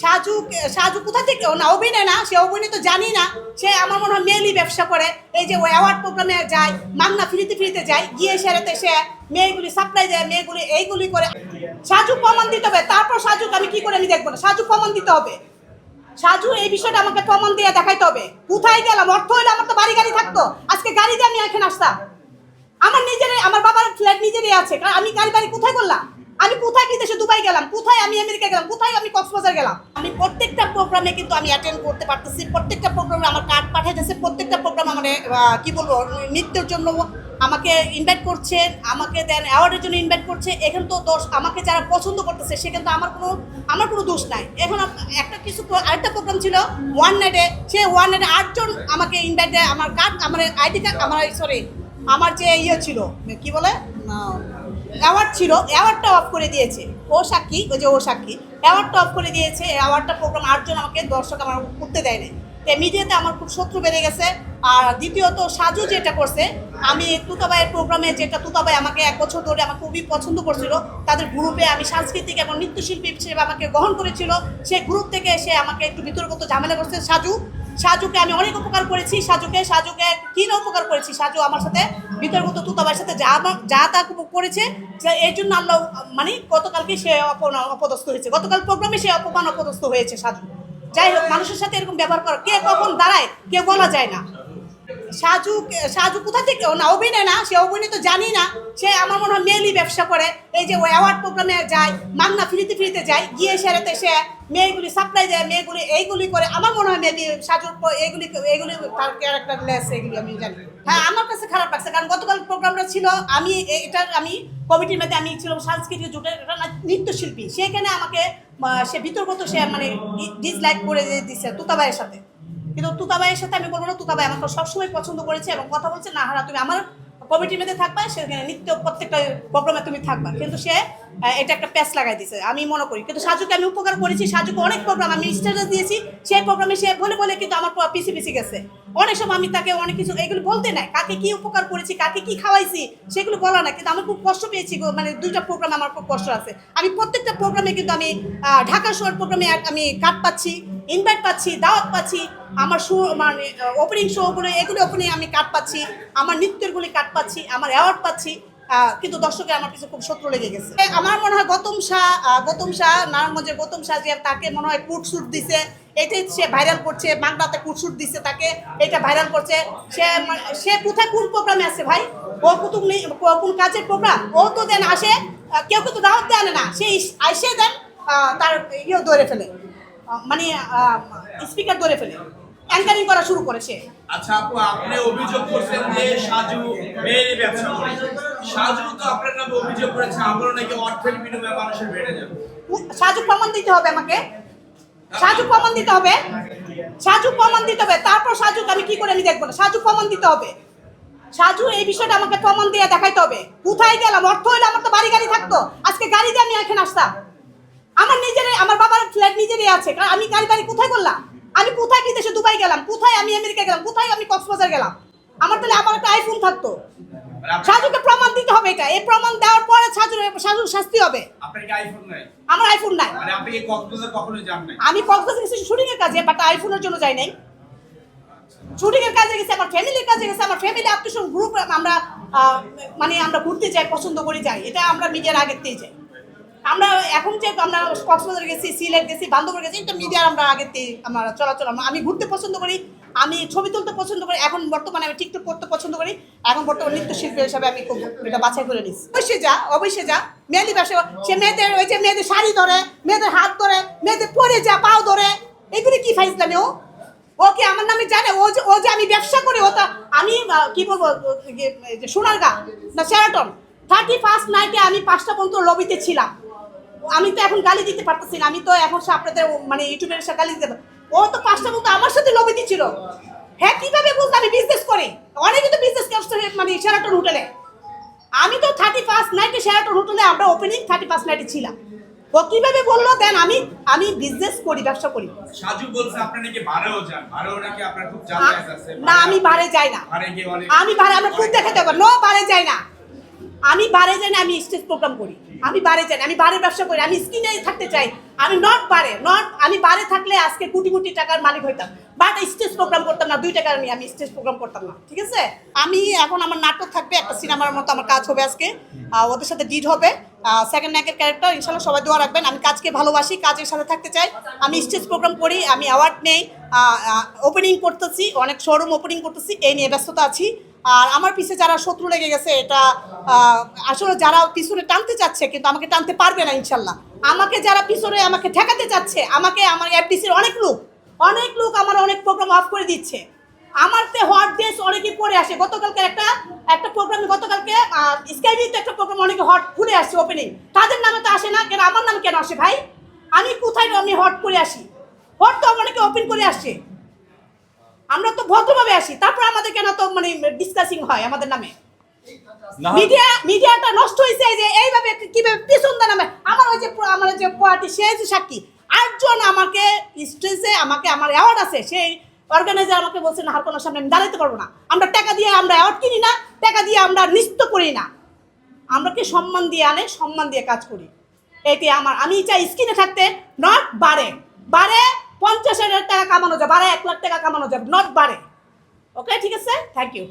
সাজু সাজু কোথা থেকে? না, অভিনয় না, সে অভিনয় তো জানি না। সে আমার মনে হয় মেয়েলি ব্যবসা করে। এই যে অ্যাওয়ার্ড প্রোগ্রামে যায় মাগনা ফিরিতে ফিরিতে যায়, গিয়ে সেরেতে সে মেয়েগুলি সাপ্লাই দেয়, মেয়েগুলি এইগুলি করে। সাজু প্রমাণ দিতে হবে। তারপর সাজুকে আমি কি করে আমি দেখব না? সাজু প্রমাণ দিতে হবে। সাজু এই বিষয়টা আমাকে প্রমাণ দিয়ে দেখাইতে হবে। কোথায় গেলাম? অর্থ হইলে আমার তো বাড়ি গাড়ি থাকতো। আজকে গাড়ি দিয়ে আমি এখানে আসতাম। আমার নিজের আমার বাবার ফ্ল্যাট নিজেরই আছে। কারণ আমি গাড়ি বাড়ি কোথায় করলাম? আমি কোথায় বিদেশে দুবাই গেলাম? কোথায় আমি আমেরিকা গেলাম? কোথায় আমি কক্সবাজার গেলাম? আমি প্রত্যেকটা প্রোগ্রামে কিন্তু আমি অ্যাটেন্ড করতে পারতেছি। প্রত্যেকটা প্রোগ্রামে আমার কার্ড পাঠাইতেছে। প্রত্যেকটা প্রোগ্রাম আমার কি বলব, নৃত্যের জন্য আমাকে ইনভাইট করছে, আমাকে দেন অ্যাওয়ার্ডের জন্য ইনভাইট করছে। এখন তো দোষ, আমাকে যারা পছন্দ করতেছে সেখানে তো আমার কোনো আমার কোনো দোষ নাই। এখন একটা কিছু আরেকটা প্রোগ্রাম ছিল ওয়ান নাইটে সে ওয়ান নাইটে আটজন আমাকে ইনভাইট দেয়। আমার কার্ড আমার আইডি কার্ড আমার সরি আমার যে ইয়ে ছিল, কি বলে? অ্যাওয়ার্ড ছিল অ্যাওয়ার্ডটা অফ করে দিয়েছে। ও সাক্ষী, ওই যে ও সাক্ষী অ্যাওয়ার্ডটা অফ করে দিয়েছে। অ্যাওয়ার্ডটা প্রোগ্রাম আটজন আমাকে দর্শক আমার করতে দেয় না তো মিডিয়াতে আমার খুব শত্রু বেড়ে গেছে। আর দ্বিতীয়ত, সাজু যেটা করছে, আমি তুতাবাইয়ের প্রোগ্রামে যেটা তুতাবাই আমাকে এক বছর ধরে আমাকে খুবই পছন্দ করছিল, তাদের গ্রুপে আমি সাংস্কৃতিক এবং নৃত্যশিল্পী হিসেবে আমাকে গ্রহণ করেছিল। সেই গ্রুপ থেকে এসে আমাকে একটু বিতর্কত ঝামেলা করছে সাজু। সাজুকে আমি অনেক উপকার করেছি, সাজুকে সাজুকে কি না উপকার করেছি? সাজু আমার সাথে বিতর্কত তুতাবার সাথে যা যা তা করেছে এই জন্য আল্লাহ মানে গতকালকে সে অপদস্থ হয়েছে। গতকাল প্রোগ্রামে সে অপমান, অপদস্থ হয়েছে সাজু। যাই হোক, মানুষের সাথে এরকম ব্যবহার করো, কে কখন দাঁড়ায়, কে বলা যায় না। সাজু সাজু কোথা থেকে না, অভিনয় না, সে অভিনয় তো জানি না। সে আমার মনে হয় মেয়েলি ব্যবসা করে। এই যে অ্যাওয়ার্ড প্রোগ্রামে যায় মাগনা ফ্রিতে ফ্রিতে যায়, গিয়ে সেরাতে সে মেয়েগুলি সাপ্লাই দেয়, মেয়েগুলি এইগুলি করে। আমার মনে হয় মেবি সাজুর এইগুলি এইগুলি তার ক্যারেক্টার লেস এগুলি আমি জানি। হ্যাঁ আমার কাছে খারাপ লাগছে, কারণ গতকাল প্রোগ্রামটা ছিল, আমি এ- এটার আমি কমিটির মধ্যে আমি ছিলাম সাংস্কৃতিক জোটের নৃত্যশিল্পী। সেখানে আমাকে সে বিতর্কত, সে মানে ডিসলাইক করে দিচ্ছে তুতাবাইয়ের সাথে। কিন্তু তুতাবাইয়ের সাথে আমি বলব না তুতাবাই আমাকে সবসময় পছন্দ করেছে এবং কথা বলছে না হারা তুমি আমার কমিটির মধ্যে থাকবা, সেখানে নিত্য প্রত্যেকটা প্রোগ্রামে তুমি থাকবা। কিন্তু সে এটা একটা প্যাচ লাগাই দিছে। আমি মনে করি। কিন্তু সাজুকে আমি উপকার করেছি। সাজুকে অনেক প্রোগ্রাম আমি স্ট্যাটাস দিয়েছি। সেই প্রোগ্রামে সে বলে বলে কিন্তু আমার পিছিয়ে পিছিয়ে গেছে। অনেক সময় আমি তাকে অনেক কিছু এগুলো বলতে নাই। কাকে কি উপকার করেছি, কাকে কি খাওয়াইছি, সেগুলো বলা না কিন্তু আমি খুব কষ্ট পেয়েছি মানে দুইটা প্রোগ্রাম আমার খুব কষ্ট আছে। আমি প্রত্যেকটা প্রোগ্রামে কিন্তু আমি ঢাকা শহর প্রোগ্রামে আমি কাট পাচ্ছি। ইনভাইট পাচ্ছি, দাওয়াত পাচ্ছি, আমার শো মানে ওপেনিং শোগুলো এগুলো ওপেনিং আমি কাট পাচ্ছি, আমার নৃত্যেরগুলি কাট পাচ্ছি, আমার অ্যাওয়ার্ড পাচ্ছি কিন্তু দর্শকের আমার কিছু খুব শত্রু লেগে গেছে। আমার মনে হয় গৌতম শাহ গৌতম শাহ, নারায়ণগঞ্জের গৌতম শাহ যে তাকে মনে হয় কুট স্যুট দিছে, এটাই সে ভাইরাল করছে, বাংলাতে কুট স্যুট দিছে তাকে, এটা ভাইরাল করছে। সে সে কোথায় কোন প্রোগ্রামে আছে ভাই? ও কুতুব নেই কোন কাজের প্রোগ্রাম ও তো দেন আসে কেউ কিন্তু দাওয়াত দেয় না, সে ইস- আইসে দেন তার ইয়েও ধরে ফেলে। মানে স্পিকার ধরে ফেলে। অ্যাঙ্কারিং করা শুরু করেছে। আচ্ছা আপু আপনি অভিযোগ করছেন যে সাজু মেয়েরই ব্যবসা করে। সাজু তো আপনার নামে অভিযোগ করেছে নাকি অর্থের বিনিময়ে মানুষের বেড়ে যাবে। সাজু প্রমাণ দিতে হবে আমাকে। সাজু প্রমাণ দিতে হবে। সাজু প্রমাণ দিতে হবে। তারপর সাজুকে আমি কি করে আমি দেখব না? সাজু প্রমাণ দিতে হবে। সাজু এই বিষয়টা আমাকে প্রমাণ দিয়ে দেখাইতে হবে। কোথায় গেলাম? অর্থ হইলে আমার তো বাড়ি গাড়ি থাকতো। আজকে গাড়ি দিয়ে আমি এখানে আসতাম। আমার নিজের আমার বাবার ফ্ল্যাট নিজেরই আছে। কারণ আমি গাড়ি বাড়ি কোথায় করলাম? আমি কোথায় বিদেশে দুবাই গেলাম? কোথায় আমি আমেরিকা গেলাম? কোথায় আমি কক্সবাজার গেলাম? আমার তাহলে আমার একটা আইফোন থাকতো। মানে সাজুকে প্রমাণ দিতে হবে এটা। এই প্রমাণ দেওয়ার পরে সাজুর সাজুর শাস্তি হবে। আপনার কি আইফোন নাই? আমার আইফোন নাই। মানে আপনি যান নাই? আমি কক্সবাজার গেছি শুটিং এর কাজে বাট আইফোনের জন্য যাই নাই। শুটিং এর কাজে গেছি আমার ফ্যামিলির কাজে গেছি আমার ফ্যামিলি আত্মীয় গ্রুপ আমরা মানে আমরা ঘুরতে যাই পছন্দ করে যাই। এটা আমরা মিডিয়ার আগেতেই যাই। আমরা এখন যে আমরা কক্সবাজার গেছি, সিলেট গেছি বান্ধবর গেছি, এটা মিডিয়ার আমরা আগেতেই আমরা চলাচল আমি ঘুরতে পছন্দ করি, আমি ছবি তুলতে পছন্দ করি, এখন বর্তমানে আমি টিকটক করতে পছন্দ করি, এখন বর্তমানে নৃত্যশিল্পী হিসাবে আমি এটা বাছাই করে নিচ্ছি অবশ্যই যা অবশ্যই যা। মেয়েলি ব্যবসা সে মেয়েদের ওই যে মেয়েদের শাড়ি ধরে, মেয়েদের হাত ধরে, মেয়েদের পরে যা পাও ধরে, এগুলি কি ফাইজলামি ও? ও ওকে আমার নামে জানে? ও যে ও যে আমি ব্যবসা করি, ও তা আমি কি বলব সোনারগা না শেরাটন থার্টি ফার্স্ট নাইটে আমি পাঁচটা পর্যন্ত লবিতে ছিলাম। আমি তো এখন গালি দিতে পারতেছি না। আমি তো এখন আপনাদের মানে ইউটিউবের সাথে গালি দিতে ও তো পাঁচটা পর্যন্ত আমার সাথে লবিতে ছিল হ্যাঁ কীভাবে বুঝতে আমি বিজনেস করি। অনেকে তো বিজনেস মানে শেরাটন হোটেলে আমি তো থার্টি ফার্স্ট নাইটে শেরাটন হোটেলে আমরা ওপেনিং থার্টি ফার্স্ট নাইটে ছিলাম। ও কীভাবে বলল? দেন আমি আমি বিজনেস করি ব্যবসা করি। সাজু বলছে আপনি নাকি ভাড়াও যান। ভাড়াও নাকি আপনার খুব যাতায়াত আছে। না আমি বারে যাই না। ভাড়ে গিয়ে আমি বারে আমরা খুব দেখাতে পারব নো বারে যাই না। আমি বারে জানি আমি স্টেজ প্রোগ্রাম করি, আমি বারে জানি, আমি বারে ব্যবসা করি, আমি স্কিনে থাকতে চাই, আমি নট বারে নট আমি বারে থাকলে আজকে কোটি কোটি টাকার মালিক হইতাম। বাট স্টেজ প্রোগ্রাম করতাম না, দুইটা নিয়ে আমি স্টেজ প্রোগ্রাম করতাম না, ঠিক আছে? আমি এখন আমার নাটক থাকবে, একটা সিনেমার মতো আমার কাজ হবে আজকে ওদের সাথে ডিড হবে সেকেন্ড ন্যাকের ক্যারেক্টার ইনশাল্লাহ সবাই দোয়া রাখবেন, আমি কাজকে ভালোবাসি, কাজের সাথে থাকতে চাই, আমি স্টেজ প্রোগ্রাম করি, আমি অ্যাওয়ার্ড নেই ওপেনিং করতেছি, অনেক শোরুম ওপেনিং করতেছি, এই নিয়ে ব্যস্ততা আছি। আর আমার পিছে যারা শত্রু লেগে গেছে, এটা আসলে যারা পিছনে টানতে চাচ্ছে, কিন্তু আমাকে টানতে পারবে না, ইনশাল্লাহ। আমাকে যারা পিছনে আমাকে ঠেকাতে চাচ্ছে, আমাকে, আমার এফডিসির অনেক লোক অনেক লোক আমার অনেক প্রোগ্রাম অফ করে দিচ্ছে। আমার তে হট ড্রেস অনেকে পরে আসে। গতকালকে একটা একটা প্রোগ্রামে গতকালকে স্কাইভিতে একটা প্রোগ্রাম অনেকে হট খুলে আসছে ওপেনিং তাদের নামে তো আসে না কেন? আমার নাম কেন আসে ভাই? আমি কোথায় আমি হট করে আসি? হট তো অনেকে ওপেন করে আসছে। আমরা তো ভদ্রভাবে আসি। তারপর আমাদের কেন তো মানে ডিসকাসিং হয় আমাদের নামে? মিডিয়া মিডিয়াটা নষ্ট হয়েছে এই যে এইভাবে কীভাবে পিছন নামে আমার ওই যে আমার যে পার্টি সে যে সাক্ষী। আটজন আমাকে স্টেজে আমাকে আমার অ্যাওয়ার্ড আছে, সেই অর্গানাইজার আমাকে বলছে, না হারকোনার সামনে আমি দাঁড়াতে পারব না। আমরা টাকা দিয়ে আমরা অ্যাওয়ার্ড কিনি না, টাকা দিয়ে আমরা নৃত্য করি না। আমরা কি সম্মান দিয়ে আনে, সম্মান দিয়ে কাজ করি? এটি আমার, আমি চাই স্কিনে থাকতে নট বাড়ে। বাড়ে, পঞ্চাশ হাজার টাকা কামানো যায় বাড়ে এক লাখ টাকা কামানো যাবে নট বাড়ে। ওকে ঠিক আছে? Thank you